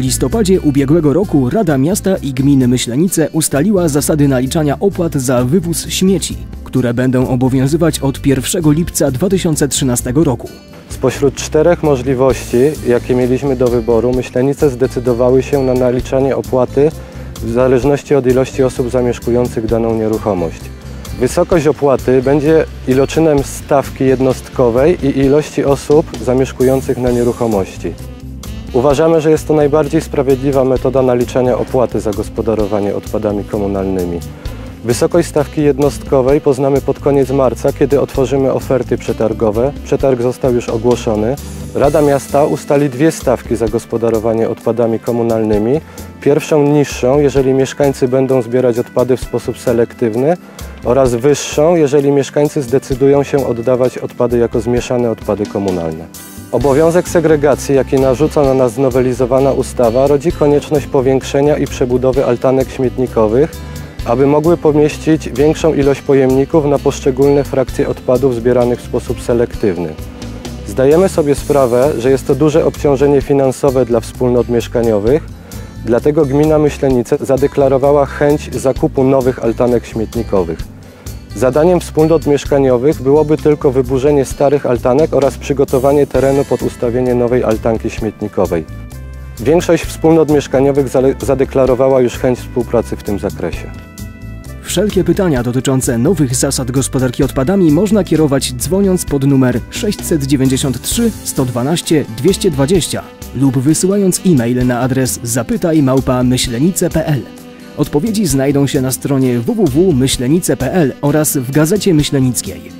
listopadzie ubiegłego roku Rada Miasta i Gminy Myślenice ustaliła zasady naliczania opłat za wywóz śmieci, które będą obowiązywać od 1 lipca 2013 roku. Spośród czterech możliwości, jakie mieliśmy do wyboru, Myślenice zdecydowały się na naliczanie opłaty w zależności od ilości osób zamieszkujących daną nieruchomość. Wysokość opłaty będzie iloczynem stawki jednostkowej i ilości osób zamieszkujących na nieruchomości. Uważamy, że jest to najbardziej sprawiedliwa metoda naliczania opłaty za gospodarowanie odpadami komunalnymi. Wysokość stawki jednostkowej poznamy pod koniec marca, kiedy otworzymy oferty przetargowe. Przetarg został już ogłoszony. Rada Miasta ustali dwie stawki za gospodarowanie odpadami komunalnymi. Pierwszą niższą, jeżeli mieszkańcy będą zbierać odpady w sposób selektywny oraz wyższą, jeżeli mieszkańcy zdecydują się oddawać odpady jako zmieszane odpady komunalne. Obowiązek segregacji, jaki narzuca na nas znowelizowana ustawa, rodzi konieczność powiększenia i przebudowy altanek śmietnikowych, aby mogły pomieścić większą ilość pojemników na poszczególne frakcje odpadów zbieranych w sposób selektywny. Zdajemy sobie sprawę, że jest to duże obciążenie finansowe dla wspólnot mieszkaniowych, dlatego gmina Myślenice zadeklarowała chęć zakupu nowych altanek śmietnikowych. Zadaniem wspólnot mieszkaniowych byłoby tylko wyburzenie starych altanek oraz przygotowanie terenu pod ustawienie nowej altanki śmietnikowej. Większość wspólnot mieszkaniowych zadeklarowała już chęć współpracy w tym zakresie. Wszelkie pytania dotyczące nowych zasad gospodarki odpadami można kierować dzwoniąc pod numer 693 112 220 lub wysyłając e-mail na adres zapytaj@myślenice.pl. Odpowiedzi znajdą się na stronie www.myślenice.pl oraz w Gazecie Myślenickiej.